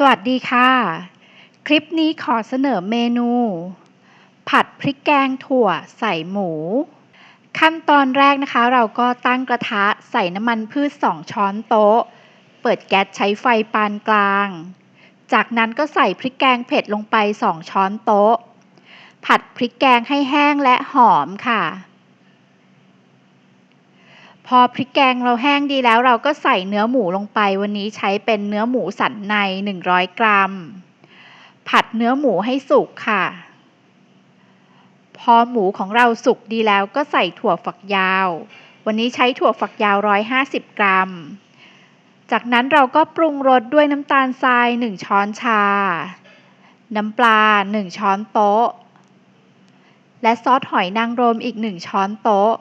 สวัสดีค่ะ คลิปนี้ขอเสนอเมนู ผัดพริกแกงถั่วใส่หมู ขั้นตอนแรกนะคะ เราก็ตั้งกระทะใส่น้ำมันพืช 2 ช้อนโต๊ะ เปิดแก๊สใช้ไฟปานกลาง จากนั้นก็ใส่พริกแกงเผ็ดลงไป 2 ช้อนโต๊ะ ผัดพริกแกงให้แห้งและหอมค่ะ พอพริกแกงเราแห้งดีแล้วเราก็ใส่เนื้อหมูลงไป วันนี้ใช้เป็นเนื้อหมูสันใน 100 กรัม ผัดเนื้อหมูให้สุกค่ะ พอหมูของเราสุกดีแล้วก็ใส่ถั่วฝักยาว วันนี้ใช้ถั่วฝักยาว 150 กรัม จากนั้นเราก็ปรุงรสด้วยน้ำตาลทราย 1 ช้อนชา น้ำปลา 1 ช้อนโต๊ะ และซอสหอยนางรมอีก 1 ช้อนโต๊ะ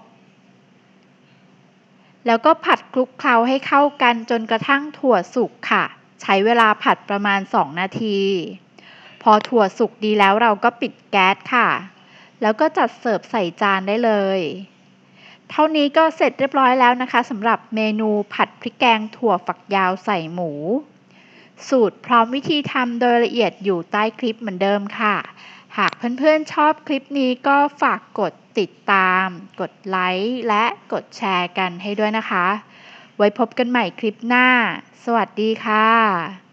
แล้วก็ผัดคลุกเคล้าให้เข้ากันจนกระทั่งถั่วสุกค่ะ ใช้เวลาผัดประมาณ 2 นาที พอถั่วสุกดีแล้วเราก็ปิดแก๊สค่ะ แล้วก็จัดเสิร์ฟใส่จานได้เลย เท่านี้ก็เสร็จเรียบร้อยแล้วนะคะสำหรับเมนูผัดพริกแกงถั่วฝักยาวใส่หมู สูตรพร้อมวิธีทำโดยละเอียดอยู่ใต้คลิปเหมือนเดิมค่ะ หากเพื่อนๆชอบคลิปนี้ก็ฝากกดติดตาม กดไลค์และกดแชร์กันให้ด้วยนะคะ ไว้พบกันใหม่คลิปหน้า สวัสดีค่ะ